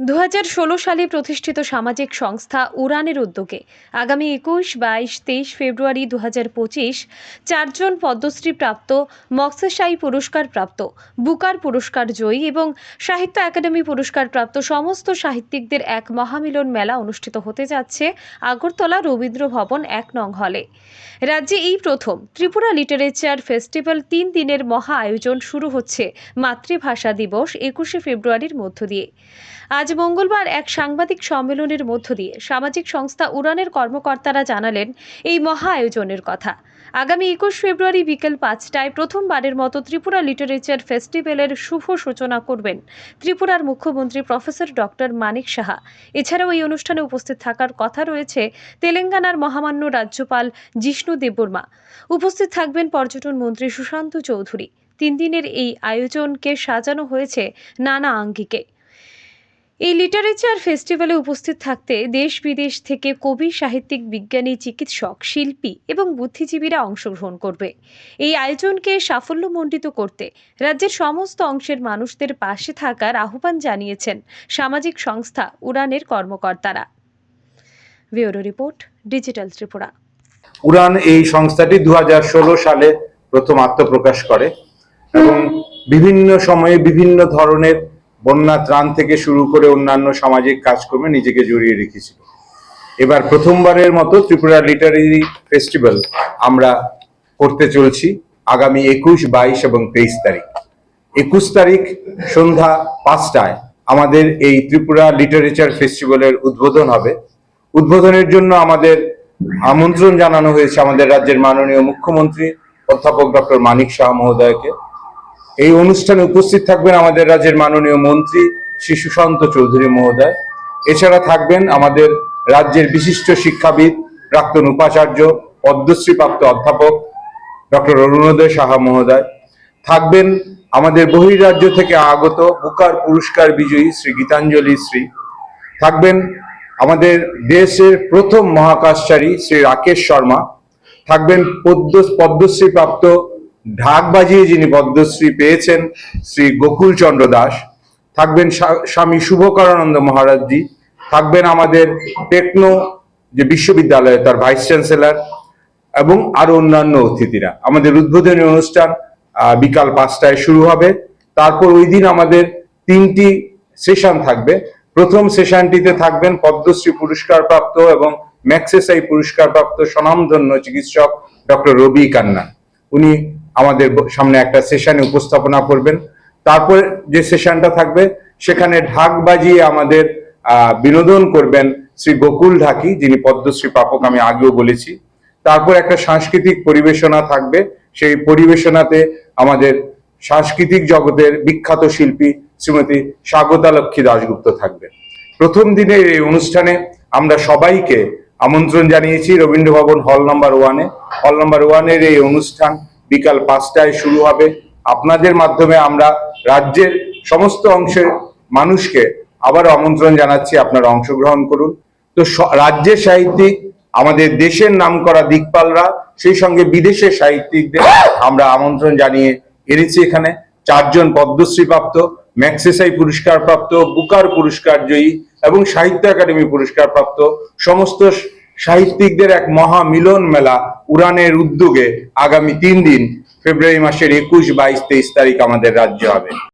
দু হাজার ষোলো সালে প্রতিষ্ঠিত সামাজিক সংস্থা উড়ানের উদ্যোগে আগামী একুশ, বাইশ, তেইশ ফেব্রুয়ারি দু চারজন পদ্মশ্রী প্রাপ্ত মক্সেসাই পুরস্কার প্রাপ্ত বুকার পুরস্কার জয়ী এবং সাহিত্য একাডেমি পুরস্কার প্রাপ্ত সমস্ত সাহিত্যিকদের এক মহামিলন মেলা অনুষ্ঠিত হতে যাচ্ছে আগরতলা রবীন্দ্র ভবন এক নং হলে। রাজ্যে এই প্রথম ত্রিপুরা লিটারেচার ফেস্টিভ্যাল তিন দিনের মহা আয়োজন শুরু হচ্ছে মাতৃভাষা দিবস একুশে ফেব্রুয়ারির মধ্য দিয়ে। আজ মঙ্গলবার এক সাংবাদিক সম্মেলনের মধ্য দিয়ে সামাজিক সংস্থা উড়ানের কর্মকর্তারা জানালেন এই মহা আয়োজনের কথা। আগামী একুশ ফেব্রুয়ারি বিকেল পাঁচটায় প্রথমবারের মতো ত্রিপুরা লিটারেচার ফেস্টিভ্যালের শুভ সূচনা করবেন ত্রিপুরার মুখ্যমন্ত্রী প্রফেসর ডক্টর মানিক সাহা। এছাড়াও এই অনুষ্ঠানে উপস্থিত থাকার কথা রয়েছে তেলেঙ্গানার মহামান্য রাজ্যপাল জিষ্ণু দেববর্মা। উপস্থিত থাকবেন পর্যটন মন্ত্রী সুশান্ত চৌধুরী। তিন দিনের এই আয়োজনকে সাজানো হয়েছে নানা আঙ্গিকে। এই লিটারেচার ফেস্টিভ্যালে উপস্থিত থাকতে দেশ বিদেশ থেকে কবি, সাহিত্যিক, বিজ্ঞানী, চিকিৎসক, শিল্পী এবং বুদ্ধিজীবীরা অংশগ্রহণ করবে। এই আয়োজনকে সাফল্যমণ্ডিত করতে রাজ্যের সমস্ত অংশের মানুষদের পাশে থাকার আহ্বান জানিয়েছেন সামাজিক সংস্থা উড়ানের কর্মকর্তারা। Report, digital Tripura. উড়ান এই সংস্থাটি দু হাজার ষোলো সালে প্রথম আত্মপ্রকাশ করে এবং বিভিন্ন সময়ে বিভিন্ন ধরনের বন্যা ত্রাণ থেকে শুরু করে অন্যান্য সামাজিক কাজকর্মে নিজেকে জড়িয়ে রেখেছিল। এবার প্রথমবারের মতো ত্রিপুরা লিটারেরি ফেস্টিভ্যাল আমরা করতে চলছি আগামী একুশ, বাইশ এবং তেইশ তারিখ। একুশ তারিখ সন্ধ্যা পাঁচটায় আমাদের এই ত্রিপুরা লিটারেচার ফেস্টিভ্যালের উদ্বোধন হবে। উদ্বোধনের জন্য আমাদের আমন্ত্রণ জানানো হয়েছে আমাদের রাজ্যের মাননীয় মুখ্যমন্ত্রী অধ্যাপক ডক্টর মানিক শাহ মহোদয়কে। এই অনুষ্ঠানে উপস্থিত থাকবেন আমাদের রাজ্যের মাননীয় মন্ত্রী শ্রী সুশান্ত চৌধুরী মহোদয়। এছাড়া থাকবেন আমাদের রাজ্যের বিশিষ্ট শিক্ষাবিদ প্রাক্তন উপাচার্য, পদ্মশ্রীপ্রাপ্ত অধ্যাপক ডক্টর অরুণোদয় সাহা মহোদয়। থাকবেন আমাদের বহিরাজ্য থেকে আগত বুকার পুরস্কার বিজয়ী শ্রী গীতাঞ্জলি শ্রী। থাকবেন আমাদের দেশের প্রথম মহাকাশচারী শ্রী রাকেশ শর্মা। থাকবেন পদ্ম পদ্মশ্রী প্রাপ্ত ঢাক বাজিয়ে যিনি পদ্মশ্রী পেয়েছেন, শ্রী গোকুল চন্দ্র দাস। থাকবেন স্বা- স্বামী শুভকরানন্দ মহারাজজি। থাকবেন আমাদের টেকনো, যে বিশ্ববিদ্যালয় তার ভাইস চ্যান্সেলর এবং আরও অন্যান্য অতিথিরা। আমাদের উদ্বোধনী অনুষ্ঠান বিকাল পাঁচটায় শুরু হবে। তারপর ওই দিন আমাদের তিনটি সেশন থাকবে। প্রথম সেশনটিতে থাকবেন পদ্মশ্রী পুরস্কার প্রাপ্ত এবং ম্যাক্সেসাই পুরস্কার প্রাপ্ত স্বনামধন্য চিকিৎসক ডক্টর রবি কান্না। উনি আমাদের সামনে একটা সেশনে উপস্থাপনা করবেন। তারপর যে সেশনটা থাকবে, সেখানে ঢাক বাজিয়ে আমাদের বিনোদন করবেন শ্রী গোকুল ঢাকি, যিনি পদ্মশ্রী প্রাপক আমি আগেও বলেছি। তারপর একটা সাংস্কৃতিক পরিবেশনা থাকবে। সেই পরিবেশনাতে আমাদের সাংস্কৃতিক জগতের বিখ্যাত শিল্পী শ্রীমতী স্বাগতা লক্ষ্মী দাশগুপ্ত থাকবে। প্রথম দিনের এই অনুষ্ঠানে আমরা সবাইকে আমন্ত্রণ জানিয়েছি রবীন্দ্র ভবন হল নাম্বার ওয়ানে। হল নাম্বার ওয়ানের এই অনুষ্ঠান বিকাল পাঁচটায় শুরু হবে। আপনাদের মাধ্যমে আমরা রাজ্যের সমস্ত অংশের মানুষকে আবার আমন্ত্রণ জানাচ্ছি, আপনারা অংশগ্রহণ করুন। তো রাজ্যের সাহিত্যিক, আমাদের দেশের নামকরা দিকপালরা, সেই সঙ্গে বিদেশের সাহিত্যিকদের আমরা আমন্ত্রণ জানিয়ে এনেছি এখানে। চারজন পদ্মশ্রী প্রাপ্ত ম্যাক্সেসাই পুরস্কার প্রাপ্ত বুকার পুরস্কার জয়ী এবং সাহিত্য একাডেমি পুরস্কার প্রাপ্ত সমস্ত সাহিত্যিকদের এক মহা মিলন মেলা উড়ানের উদ্যোগে আগামী তিন দিন ফেব্রুয়ারি মাসের একুশ বাইশ তেইশ তারিখ আমাদের রাজ্য হবে।